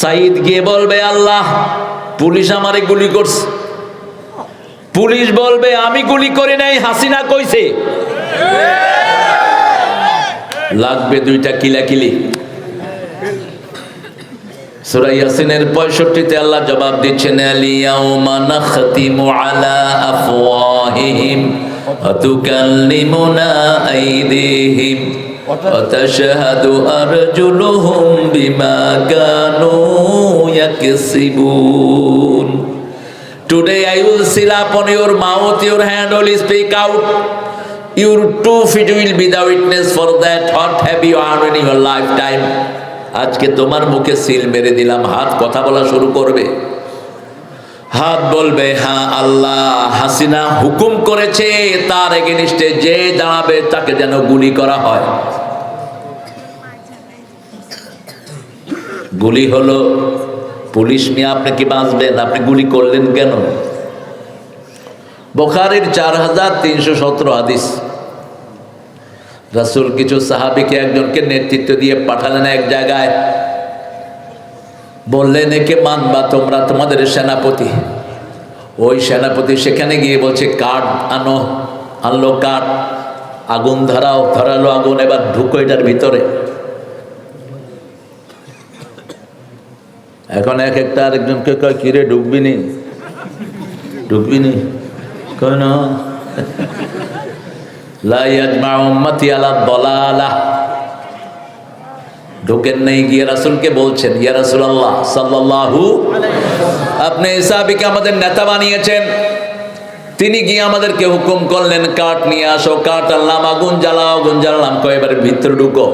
সাইদ গিয়ে বলবে, আল্লাহ, পুলিশ আমারে গুলি করছে। পুলিশ বলবে, আমি গুলি করি নাই, হাসিনা কইছে। লাগবে দুইটা কিলাকিলি। সূরা ইয়াসিনের 65 তে আল্লাহ জবাব অতশহাদ বিমা গানো এক সিবুন today I will seal your mouth your hand will speak out your two feet will be for that hot have you earn your life time আজকে তোমার মুখে সিল মেরে দিলাম, হাত কথা বলা শুরু করবে। হাত বলবে হ্যাঁ আল্লাহ হাসিনা হুকুম করেছে, তার এগেনিস্টে যে দাঁড়াবে তাকে যেন গুলি করা হয়। গুলি হলো, পুলিশ নিয়ে আপনি কি বাঁচবেন? আপনি গুলি করলেন কেন? বোখারির চার হাজার তিনশো সতেরো হাদিস। রাসুল কিছু সাহাবিকে একজনকে নেতৃত্ব দিয়ে পাঠালেন এক জায়গায়। বললেন, একে মানবা তোমরা তোমাদের সেনাপতি। ওই সেনাপতি সেখানে গিয়ে বলছে, কাঠ আনো, আনলো কাঠ, আগুন ধরাও, ধরালো আগুন, এবার ঢুকো এটার ভিতরে। এখন এক একটা আরেকজনকে কয়, কিরে, ঢুকবি নি? ঢুকবি নি? কয়, না। লা ইয়াজমা উম্মতি আলা দলালা। ঢোকেন নেই গিয়ে রাসূলকে বলছেন, ইয়া রাসূলুল্লাহ, সাল্লাল্লাহু আপনি ইসাবিকে আমাদের নেতা বানিয়েছেন। তিনি গিয়ে আমাদেরকে হুকুম করলেন, কাঠ নিয়ে আসো, কাঠ আনলাম, আগুন জ্বালাও, আগুন জ্বালাম কয়, এবারে ভিতরে ঢুকো।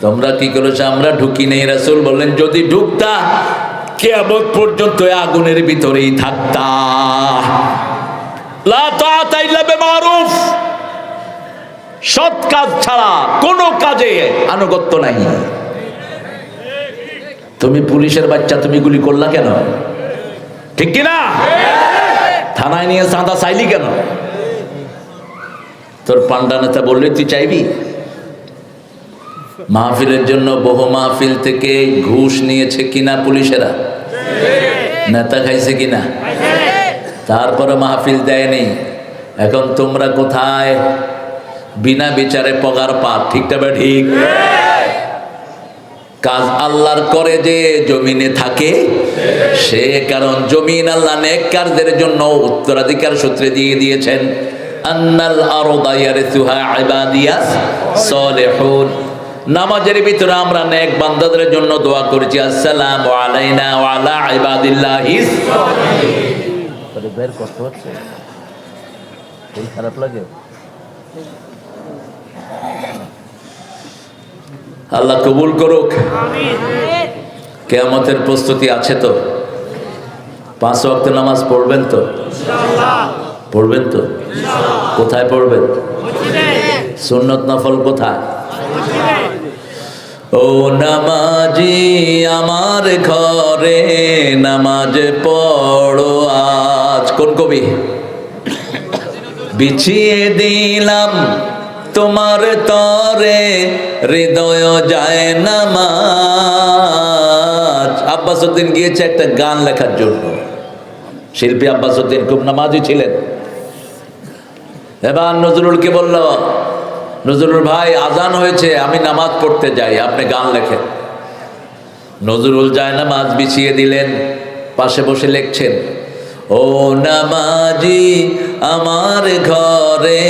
তোমরা কি করেছ? আমরা ঢুকি নেই। রাসূল বললেন, যদি ঢুকতা, কেয়ামত পর্যন্ত আগুনের ভিতরেই থাকতা। লা সৎ কাজ ছাড়া কোনো কাজে আনুগত্য নাই। তুমি পুলিশের বাচ্চা, তুমি গুলি করলা কেন? ঠিক কি না থানায় নিয়ে চাঁদা চাইলি কেন? তোর পান্ডা নেতা বললে তুই চাইবি? মাহফিলের জন্য বহু মাহফিল থেকে ঘুষ নিয়েছে কিনা পুলিশেরা? নেতা খাইছে কিনা? তারপরে মাহফিল দেয়নি। এখন তোমরা কোথায়? বিনা বিচারে পগার পা ঠিকটা বা ঠিক? কাজ আল্লাহর করে যে জমিনে থাকে, সে কারণ জমিন আল্লাহ নেককারদের জন্য উত্তরাধিকার সূত্রে দিয়ে দিয়েছেন। নামাজের ভিতরে আমরা নেক বান্দাদের জন্য দোয়া করেছি, আসসালামু খারাপ লাগে? আল্লাহ কবুল করুক। কেয়ামতের প্রস্তুতি আছে তো? পাঁচ ওয়াক্ত নামাজ পড়বেন তো? পড়বেন তো? কোথায় পড়বেন? সুন্নত নফল কোথায়? ও নামাজি আমার ঘরে নামাজ পড়ো আজ। কোন কবি? বিছিয়ে দিলাম। তোমার তরে হৃদয় যায় নামাজ। আব্বাস উদ্দিন গিয়েছে একটা গান লেখার জন্য। শিল্পী আব্বাস উদ্দিন খুব নামাজি ছিলেন। এবার নজরুলকে বলল, নজরুল ভাই, আজান হয়েছে, আমি নামাজ পড়তে যাই, আপনি গান লেখেন। নজরুল যায় নামাজ বিছিয়ে দিলেন, পাশে বসে লিখছেন ও নামাজি, আমার ঘরে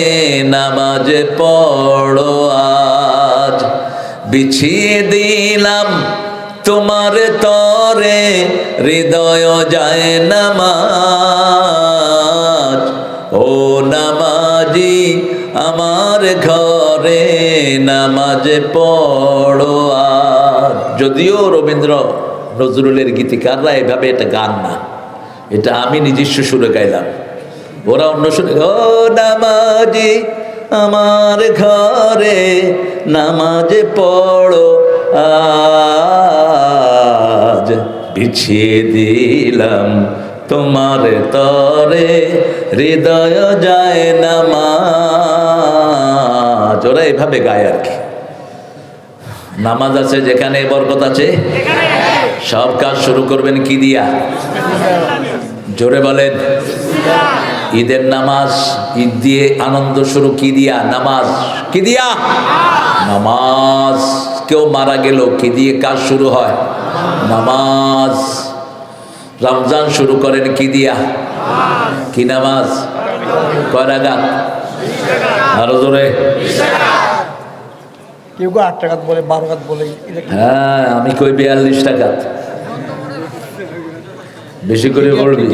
নামাজ পড়ো আজ। বিছিয়ে দিলাম তোমার তরে, হৃদয় যায় নামাজ। ও নামাজি, আমার ঘরে নামাজ পড়ো আর যদিও রবীন্দ্র নজরুলের গীতিকাররা এভাবে এটা গান না। এটা আমি নিজস্ব সুরে গাইলাম। ওরা অন্য সুরে, ও নামাজি, আমার ঘরে নামাজ পড়ো, আজ বিছিয়ে দিলাম তোমার তরে, হৃদয় যায় নামাজ। ওরা এভাবে গায় আর কি। নামাজ আছে যেখানে বরকত আছে? সব কাজ শুরু করবেন কি দিয়া? জোরে বলেন। ঈদের নামাজ, ঈদ দিয়ে আনন্দ শুরু কি দিয়া? নামাজ। কি দিয়া? নামাজ। কেউ মারা গেল, কি দিয়ে কাজ শুরু হয়? নামাজ। রমজান শুরু করেন কি দিয়া? কি নামাজ? কয় রাগাত আরও জোরে। কেউ কেউ আট টাকাত বলে বারো টাকাত বলে হ্যাঁ আমি কই বিয়াল্লিশ টাকা। বেশি করে পড়বি?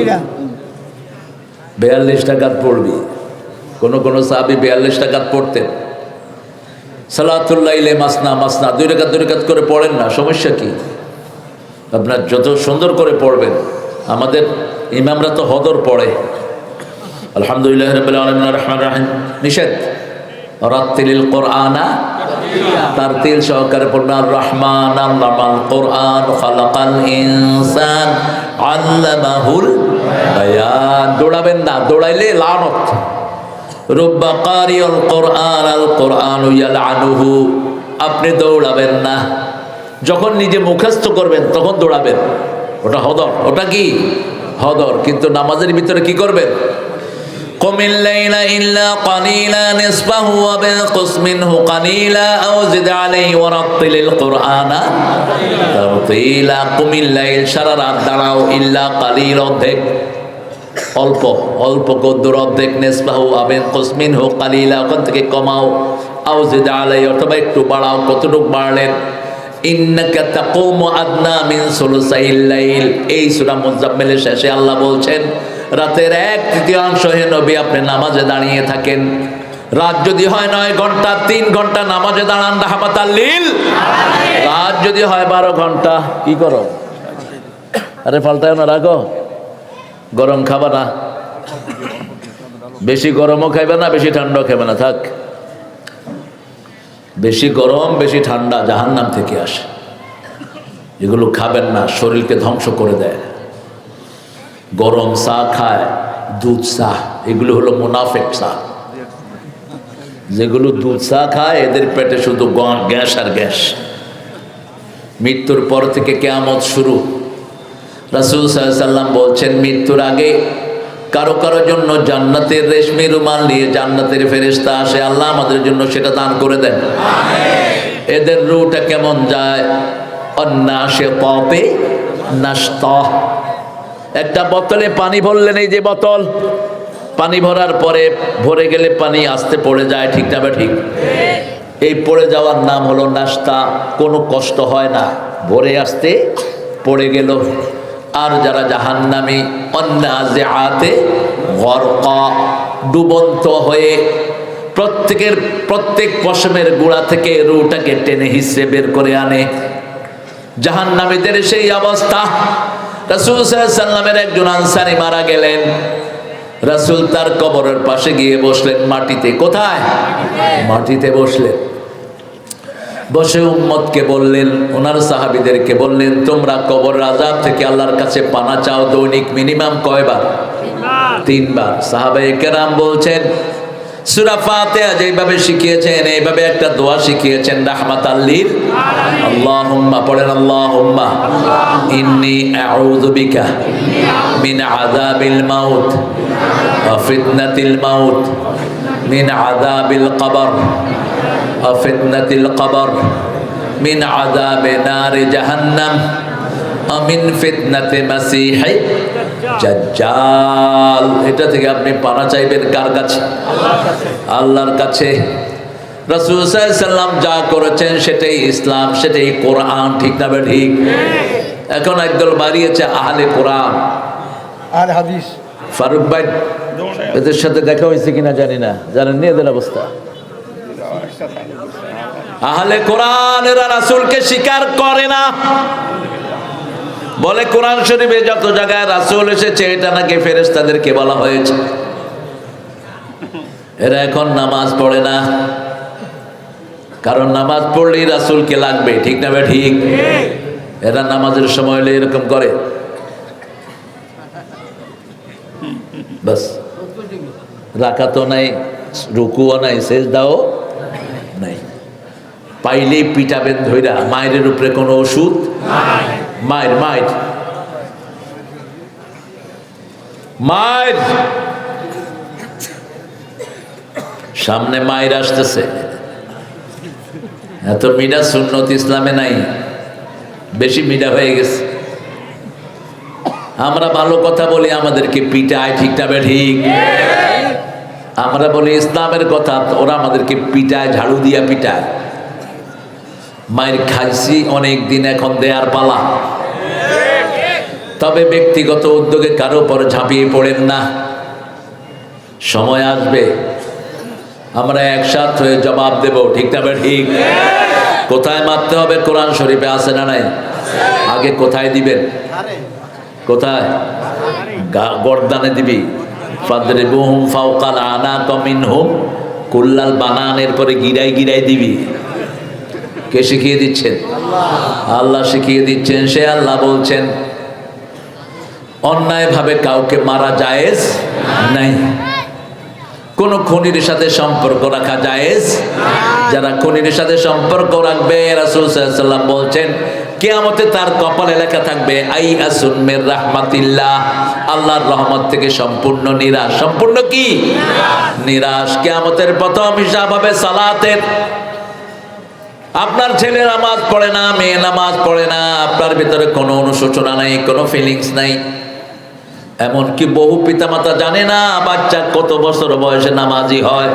বিয়াল্লিশ টাকাত পড়বি। কোনো কোনো সাহাবি বিয়াল্লিশ টাকাত পড়তেন। সালাতুল্লাহ ইলে মাসনা মাসনা দুই রেখাত দুই রেখাত করে পড়েন না সমস্যা কি? আপনার যত সুন্দর করে পড়বেন আমাদের ইমামরা তো হদর পড়ে। আলহামদুলিল্লাহ রবিল আলমিন রহমান রাহিম। নিষেধ। রাত্তিলিল কোরআনা তার তিল সহকারে পড়বেন আর রহমান আল্লামাল কোরআন খালাকাল ইনসান আল্লামাহুল বায়ান। দৌড়াবেন না, দৌড়াইলে লানত। রব্বা কারিয়াল কোরআন, আল কোরআন ইয়ালআনুহু আপনি দৌড়াবেন না। যখন নিজে মুখস্থ করবেন, তখন দৌড়াবেন। ওটা হদর। ওটা কি? হদর। কিন্তু নামাজের ভিতরে কি করবেন? قم الليل إلا قليلا نصفه وبنقص منه قليلا أو زد عليه ورتل القرآن ترتيلا قم الليل সারা রাত দাঁড়াও ইল্লা কালিল অর্ধেক অল্প অল্প কদ্দুর অর্ধেক নেসবাহু আবেন কসমিন হোক কালিলা ওখান থেকে কমাও আও জিদ আলাই অথবা একটু বাড়াও কতটুকু বাড়লেন ইন্নাকা তাকুমু আদনা মিন সুলুসাইল লাইল এই সূরা মুজাম্মিলের শেষে আল্লাহ বলছেন রাতের এক তৃতীয়াংশ হে নবী আপনি নামাজে দাঁড়িয়ে থাকেন। রাত যদি হয় নয় ঘণ্টা, তিন ঘণ্টা নামাজে দাঁড়ান, রাহমাতাল লিল। রাত যদি হয় বারো ঘণ্টা, কি করো? আরে পাল্টায় না রাখো গরম খাবা না। বেশি গরমও খাইবে না, বেশি ঠান্ডাও খাইবে না, থাক। বেশি গরম, বেশি ঠান্ডা জাহান্নাম থেকে আসে। এগুলো খাবেন না, শরীরকে ধ্বংস করে দেয়। গরম চা খায় দুধ চা এগুলো হলো মুনাফেক চা। যেগুলো দুধ চা খায় এদের পেটে শুধু গ্যাস আর গ্যাস। মৃত্যুর পর থেকে কেয়ামত শুরু। রাসুল সাল্লাম বলছেন মৃত্যুর আগে কারও কারও জন্য জান্নাতের রেশমি রুমাল নিয়ে জান্নাতের ফেরেস্তা আসে। আল্লাহ আমাদের জন্য সেটা দান করে দেন। এদের রুটা কেমন যায়? অন্যাসে পপে নাস্ত একটা বোতলে পানি ভরলেন এই যে বোতল, পানি ভরার পরে ভরে গেলে পানি আস্তে পড়ে যায়, ঠিক না ঠিক এই পড়ে যাওয়ার নাম হলো নাস্তা, কোনো কষ্ট হয় না। ভরে আসতে পড়ে গেল। আর যারা জাহান্নামি অন্যাজে আতে গরকা, ডুবন্ত হয়ে প্রত্যেকের, প্রত্যেক পশমের গোড়া থেকে রুটাকে টেনে হিসেবে বের করে আনে। জাহান্নামীদের সেই অবস্থা। রাসূল সাল্লামের একজন আনসারি মারা গেলেন। রাসূল তার কবরের পাশে গিয়ে বসলেন মাটিতে কোথায়? মাটিতে বসলেন। বসে উম্মতকে বললেন ওনার সাহাবিদেরকে বললেন তোমরা কবর আজাব থেকে আল্লাহর কাছে পানা চাও দৈনিক মিনিমাম কয়বার? তিনবার। সাহাবায়ে কেরাম বলছেন সুরা ফাতেহা যেভাবে শিখিয়েছেন, এইভাবে একটা দোয়া শিখিয়েছেন রাহমাত আল্লির আল্লাহুম্মা, পড়েন আল্লাহুম্মা, ইন্নি আউযু বিকা মিন আযাবিল মাউত ওয়া ফিতনাতিল মাউত, মিন আযাবিল কবর ওয়া ফিতনাতিল কবর, মিন আযাবি নারি জাহান্নাম ওয়া মিন ফিতনাতি মাসিহি। দাজ্জাল এটা থেকে আপনি পানা চাইবেন কার কাছে? আল্লাহর কাছে। রাসূল সাল্লাম যা করেছেন সেটাই ইসলাম সেটাই কোরআন ঠিক না ঠিক এখন একদল বাড়িয়েছে আহলে কোরআন। আর হাদিস। ফারুক ভাই এদের সাথে দেখা হয়েছে কিনা জানি না। জানেন নি এদের অবস্থা? আহলে কোরআন এরা রাসূলকে স্বীকার করে না। বলে কোরআন শরীফে যত জায়গায় রাসুল এসেছে, এটা নাকি ফেরেশতাদেরকে বলা হয়েছে। এরা এখন নামাজ পড়ে না। কারণ নামাজ পড়লেই রাসূলকে লাগবে, ঠিক না ঠিক। এরা নামাজের সময় হলে এরকম করে। বাস। রাখাতো নাই, রুকুও নাই শেষ দাও নাই। পাইলেই পিটাবেন ধইরা, মায়ের উপরে কোনো ওষুধ মায়ের মায়ের মায়ের সামনে মায়ের আসতেছে। এত মিডা সুন্নত ইসলামে নাই। বেশি মিডা হয়ে গেছে। আমরা ভালো কথা বলি, আমাদেরকে পিটায় ঠিকটা বে ঠিক? আমরা বলি, ইসলামের কথা, ওরা আমাদেরকে পিটায়, ঝাড়ু দিয়া পিটায়। মায়ের খাইছি অনেক দিন এখন দেয়ার পালা। তবে ব্যক্তিগত উদ্যোগে কারও পর ঝাঁপিয়ে পড়েন না। সময় আসবে, আমরা একসাথ হয়ে জবাব দেব, ঠিক না ঠিক। কোথায় মারতে হবে? কোরআন শরীফে আছে না নাই? আগে কোথায় দিবেন? কোথায়? গর্দানে দিবি। ফাদরে বুহুম ফাউকাল আনা কমিন হুম কুল্লাল বানানের পরে গিরাই গিরাই দিবি। কে শিখিয়ে দিচ্ছেন? আল্লাহ শিখিয়ে দিচ্ছেন, সে আল্লাহ বলছেন, অন্যায়ভাবে কাউকে মারা জায়েজ নাই। কোন খনির সাথে সম্পর্ক রাখা জায়েজ? যারা খনির সাথে সম্পর্ক রাখবে, রাসূল সাল্লাল্লাহু আলাইহি বলছেন, কিয়ামতে তার কপালে লেখা থাকবে আই আসুন মির রাহমাতিল্লাহ। আল্লাহর রহমত থেকে সম্পূর্ণ নিরাশ। সম্পূর্ণ কি? নিরাশ। কিয়ামতের প্রথম হিসাব হবে সালাতের। আপনার ছেলে নামাজ পড়ে না, মেয়ে নামাজ পড়ে না, আপনার ভিতরে কোনো অনুশোচনা নাই, কোনো ফিলিংস নাই। এমনকি বহু পিতামাতা জানে না, বাচ্চা কত বছর বয়সে নামাজি হয়।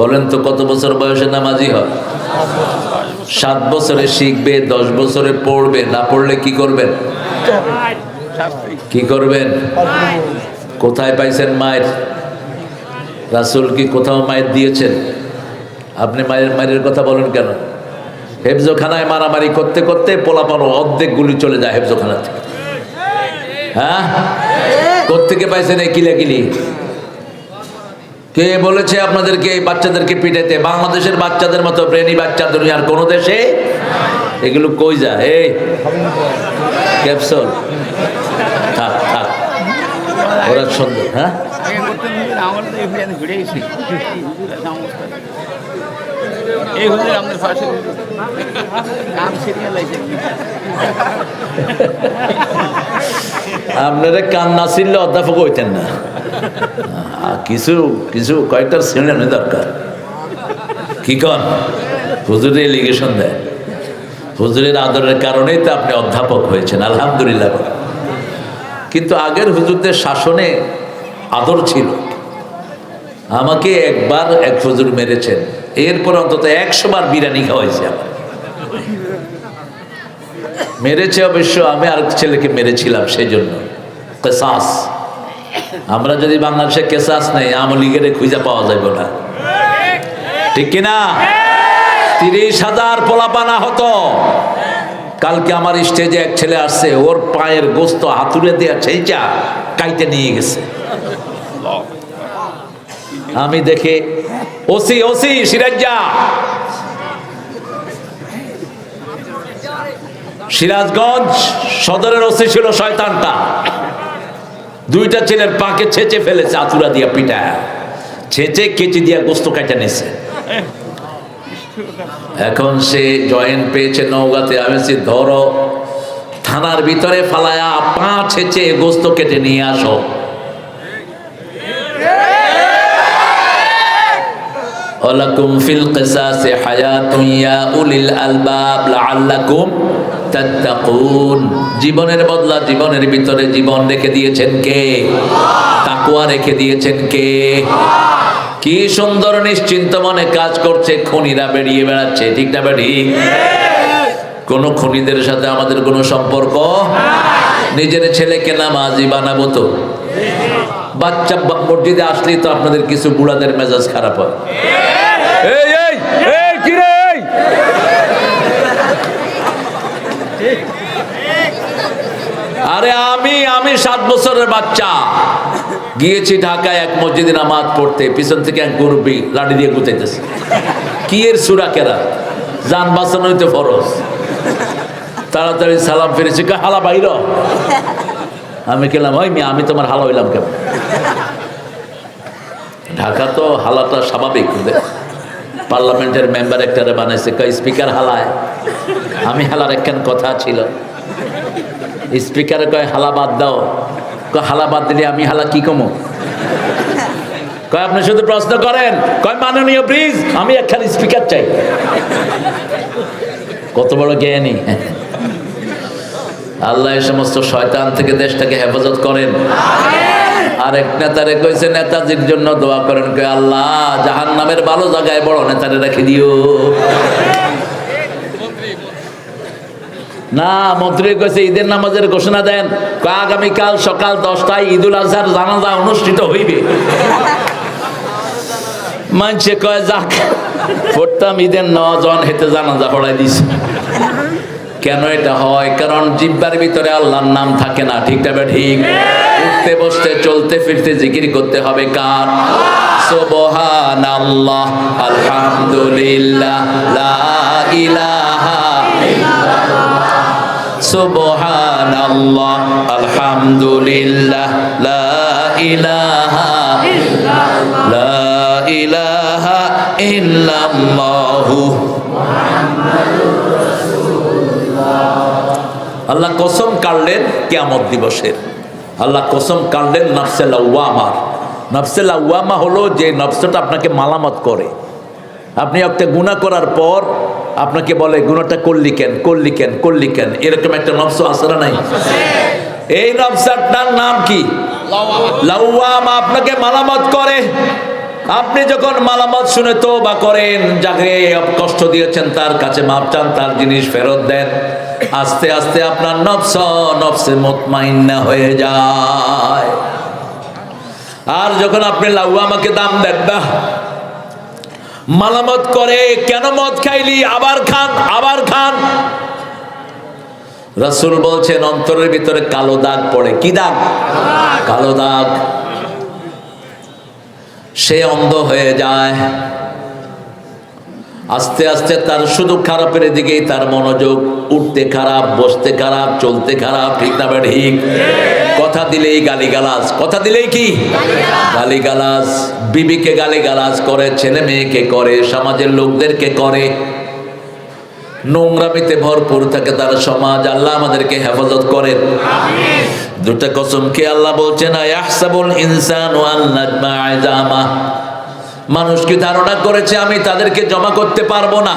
বলেন তো কত বছর বয়সে নামাজি হয়? সাত বছরে শিখবে, দশ বছরে পড়বে, না পড়লে কি করবেন? কি করবেন? কোথায় পাইছেন মায়ের? রাসুল কি কোথাও মায়ের দিয়েছেন? আপনি মায়ের মায়ের কথা বলেন কেন? হেফজোখানায় মারামারি করতে করতে পোলাপানো অর্ধেক গুলি চলে যায় হেফজোখানা থেকে। হ্যাঁ? কোথেকে পাইছেন এই কিলাকিলি? কে বলেছে আপনাদেরকে এই বাচ্চাদেরকে পিটাইতে? বাংলাদেশের বাচ্চাদের মতো ব্রেনি বাচ্চা দুনিয়ার কোনো দেশে এগুলো কই যায়? এই, ক্যাপসুল। ওরা সুন্দর হ্যাঁ আগে করতেন হুজুর আমার তো এই হুজুর আমাদের পাশে ছিল অধ্যাপক হইতেন না। কিছু কিছু, কয়েকটা সিনেমা দরকার। কি কন? হুজুরের এলিগেশন দেয়। হুজুরের আদরের কারণেই তো আপনি অধ্যাপক হয়েছেন, আলহামদুলিল্লাহ। কিন্তু আগের হুজুরদের শাসনে আদর ছিল। আমাকে একবার এক হুজুর মেরেছেন। এরপর অন্তত একশো বার বিরিয়ানি খাওয়াইছে আমার। মেরেছে অবশ্য, আমি আর ছেলেকে মেরেছিলাম সেই জন্য কেসাস। আমরা যদি বাংলাদেশে কেসাস নেই, আওয়ামী লীগের খুঁজে পাওয়া যাবে না। ঠিক কিনা? তিরিশ হাজার পোলাপানা হতো কালকে আমার স্টেজে এক ছেলে আসছে, ওর পায়ের গোস্ত হাতুড়ে দেওয়া ছেঁচা কাইতে নিয়ে গেছে। আমি দেখে, ওসি ওসি, সিরাজ্জা। সিরাজগঞ্জ সদরের ওসি ছিল শয়তানটা। দুইটা ছেলের পাকে ছেঁচে ফেলেছে আতুরা দিয়া পিটা ছেঁচে, কেচে দিয়া গোস্ত কাটা নিছে এখন সে জয়েন্ট পেয়েছে নৌগাতে আমি ধরো, থানার ভিতরে ফালায়া পা ছেঁচে গোস্ত কেটে নিয়ে আসো। ওয়ালাকুম ফিল কিসাসি হায়াতুন ইয়া উলিল আলবাব লাআল্লাকুম তাত্তাকুন। জীবনের বদলা জীবনের ভিতরে জীবন রেখে দিয়েছেন কে? তাকওয়া রেখে দিয়েছেন কে? কি সুন্দর নিশ্চিন্ত মনে কাজ করছে, খুনিরা বেরিয়ে বেড়াচ্ছে, ঠিক না বেড়ি কোন খুনিদের সাথে আমাদের কোনো সম্পর্ক? নিজের ছেলেকে নামাজি বানাবো তো। বাচ্চা মসজিদে আসলেই তো আপনাদের কিছু বুড়াদের মেজাজ খারাপ হয়। এই এই এই কি রে আরে আমি আমি সাত বছরের বাচ্চা। গিয়েছি ঢাকায় এক মসজিদে নামাজ পড়তে পিছন থেকে এক গরুবি লাঠি দিয়ে গুতাইতেছে। কি এর সুরা কেরা? যান বাঁচানোই তো ফরজ। তাড়াতাড়ি সালাম ফিরেছি কা হালা বাইর আমি ওই মেয়ে, আমি তোমার হালা হইলাম কেমন? ঢাকা তো হালাটা স্বাভাবিক পার্লামেন্টের মেম্বার একটা বানাইছে, কয়, স্পিকার হালায়? আমি হালার একখান কথা ছিল। স্পিকারে কয়, হালা বাদ দাও। কয়, হালা বাদ দিলে আমি হালা কি কমো? কয়, আপনি শুধু প্রশ্ন করেন। কয়, মাননীয় প্লিজ আমি একখান স্পিকার চাই। কত বড় জ্ঞানী। আল্লাহ এই সমস্ত শয়তান থেকে দেশটাকে হেফাজত করেন। আরেক নেতারে কইছে, নেতাজির জন্য দোয়া করেন। কই আল্লাহ জাহান নামের ভালো জায়গায় বড় নেতারে রেখে দিও। না, মন্ত্রী কইছে, ঈদের নামাজের ঘোষণা দেন। আগামীকাল সকাল দশটায় ঈদুল আজহার জানাজা অনুষ্ঠিত হইবে। মানছে কয়, যাক পড়তাম ঈদের নজন হেতে জানাজা পড়াই দিছে। কেন এটা হয়? কারণ জিব্বার ভিতরে আল্লাহর নাম থাকে না। ঠিক তবে ঠিক? উঠতে বসতে চলতে ফিরতে জিকির করতে হবে কার? সুবহান আল্লাহ আলহামদুলিল্লাহ লা ইলাহা সুবহান আল্লাহ আলহামদুলিল্লাহ লা ইলাহা লা ইলাহা ইল্লাল্লাহু। আল্লাহ কসম কাটলেন কিয়ামত দিবসের। আল্লাহ কসম কাটলেন নফসেল আউ্বামার নফসেল আউ্বামা হলো যে নফসটা আপনাকে মালামত করে। আপনি একটা গুণা করার পর আপনাকে বলে গুণাটা করলি কেন? করলি কেন? করলি কেন? এরকম একটা নফস আসরা নাই? এই নফসারটার নাম কি? লাউয়ামা আপনাকে মালামত করে। আপনি যখন মালামত শুনে তো বা করেন যাকে কষ্ট দিয়েছেন, তার কাছে মাপ চান, তার জিনিস ফেরত দেন। আস্তে আস্তে আপনার নফস, নফসে মতমাইন্না হয়ে যায়। আর যখন আপনি লাউয়ামাকে দাম দেন না মালামত করে, কেন মদ খাইলি? আবার খান আবার খান। রাসূল বলছেন, অন্তরের ভিতরে কালো দাগ পড়ে। কি দাগ? কালো দাগ। সে অন্ধ হয়ে যায়। আস্তে আস্তে তার শুধু খারাপের দিকেই তার মনোযোগ উঠতে খারাপ বসতে খারাপ চলতে খারাপ ঠিক না ঠিক? কথা দিলেই গালিগালাজ। কথা দিলেই কি? গালিগালাজ। বিবিকে গালিগালাজ করে ছেলে মেয়েকে করে সমাজের লোকদেরকে করে। নোংরামিতে ভরপুর থাকে তার সমাজ। আল্লাহ আমাদেরকে হেফাজত করেন। দুটা কসম কে আল্লাহ বলছেন আয়াহসাবুল ইনসান নাজমা আজামা। মানুষ কি ধারণা করেছে আমি তাদেরকে জমা করতে পারব না?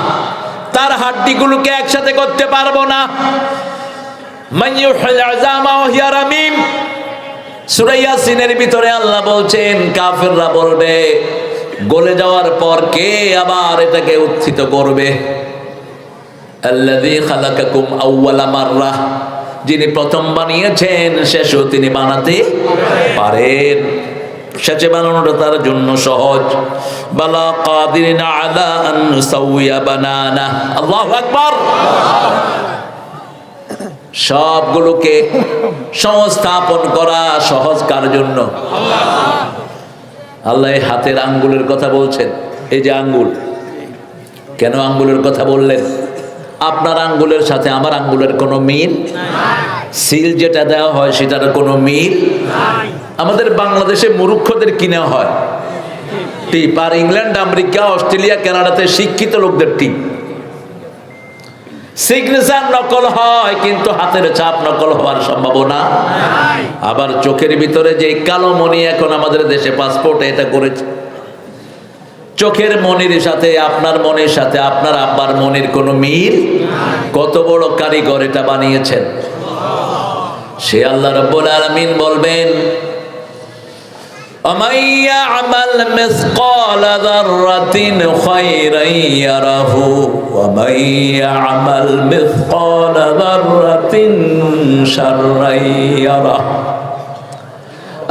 তার হাড্ডিগুলোকে একসাথে করতে পারব না। ভিতরে আল্লাহ বলছেন বলবে, গলে যাওয়ার পর কে আবার এটাকে উত্থিত করবে? যিনি প্রথম বানিয়েছেন, শেষও তিনি বানাতে পারেন। শেষে বানানোটা তার জন্য সহজ। বালা কাদিরিন আলা আন নুসাউইয়া বানানা। আল্লাহু আকবার। সবগুলোকে সংস্থাপন করা সহজ কার জন্য? আল্লাহ এই হাতের আঙ্গুলের কথা বলছেন। এই যে আঙ্গুল। কেন আঙ্গুলের কথা বললেন? আপনার আঙ্গুলের সাথে আমার আঙ্গুলের কোনো মিল? সিল যেটা দেওয়া হয় সেটার কোনো মিল? আমাদের বাংলাদেশে মূর্খদের কিনা হয়? টিপ। আর ইংল্যান্ড, আমেরিকা, অস্ট্রেলিয়া, কানাডাতে শিক্ষিত লোকদের টিপ। সিগনেচার নকল হয়, কিন্তু হাতের ছাপ নকল হওয়ার সম্ভাবনা আবার চোখের ভিতরে যে কালো মণি এখন আমাদের দেশে পাসপোর্টে এটা করেছে। চোখের মনির সাথে, আপনার মনের সাথে, আপনার আব্বার মনির কোনো মিল কত বড় কারিগর এটা বানিয়েছেন। সে আল্লাহ রব্বুল আলামিন বলবেন ومن يعمل مثقال ذرة خيرا يره ومن يعمل مثقال ذرة شرا يره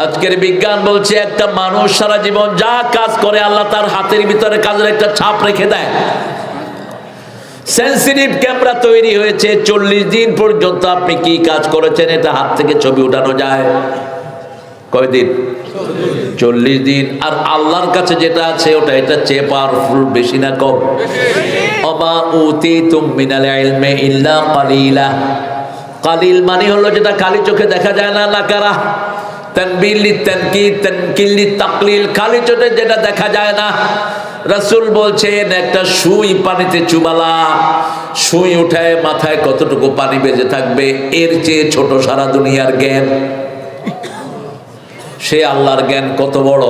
আজকের বিজ্ঞান বলছে একটা মানুষ সারা জীবন যা কাজ করে আল্লাহ তার হাতের ভিতরে কাজের একটা ছাপ রেখে দেয় সেন্সিটিভ ক্যামেরা তৈরি হয়েছে চল্লিশ দিন পর্যন্ত আপনি কি কাজ করেছেন এটা হাত থেকে ছবি উঠানো যায় কয়দিন চল্লিশ দিন। আর আল্লাহর কাছে যেটা আছে, ওটা এটা চেয়ে পাওয়ারফুল বেশি না কম। অমা উতি তুমিনাল কালিলা। মানে হলো যেটা কালি চোখে দেখা যায় না নাকারা তাকলিল। চোখে যেটা দেখা যায় না। রাসূল বলছেন একটা পানিতে চুবালা। উঠায় মাথায় কতটুকু পানি বেজে থাকবে? এর চেয়ে ছোট সারা দুনিয়ার জ্ঞান। সে আল্লাহর জ্ঞান কত বড়?